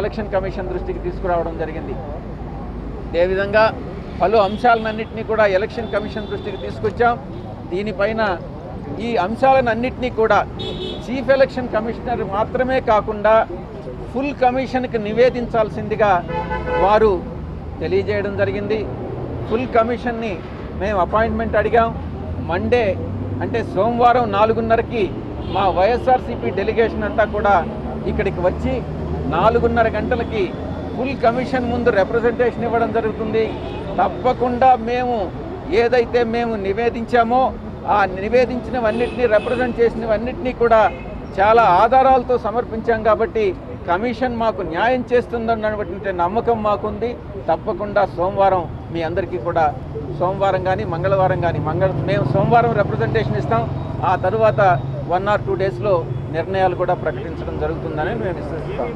Election commission దృష్టికి తీసుకురావడం జరిగింది. అదేవిధంగా పలు అంశాలన్నింటినీ కూడా ఎలక్షన్ కమిషన్ దృష్టికి తీసుకొచ్చాం. దీనిపైన ఈ అంశాలన్నింటినీ కూడా చీఫ్ ఎలక్షన్ కమిషనర్ మాత్రమే కాకుండా ఫుల్ కమిషన్కి నివేదించాల్సిందిగా వారు తెలియజేయడం జరిగింది. ఫుల్ కమిషన్ని మేము అపాయింట్మెంట్ అడిగాం. మండే అంటే సోమవారం నాలుగున్నరకి మా వైఎస్ఆర్సీపీ డెలిగేషన్ అంతా కూడా ఇక్కడికి వచ్చి నాలుగున్నర గంటలకి ఫుల్ కమిషన్ ముందు రిప్రజెంటేషన్ ఇవ్వడం జరుగుతుంది. తప్పకుండా మేము ఏదైతే మేము నివేదించామో ఆ నివేదించినవన్నింటినీ రిప్రజెంట్ చేసినవన్నింటినీ కూడా చాలా ఆధారాలతో సమర్పించాం కాబట్టి కమిషన్ మాకు న్యాయం చేస్తుందన్నటువంటి నమ్మకం మాకుంది. తప్పకుండా సోమవారం మీ అందరికీ కూడా సోమవారం కానీ మంగళవారం కానీ మంగళ మేము సోమవారం రిప్రజెంటేషన్ ఇస్తాం. ఆ తరువాత వన్ ఆర్ టూ డేస్లో నిర్ణయాలు కూడా ప్రకటించడం జరుగుతుందని మేము విశ్వసిస్తాం.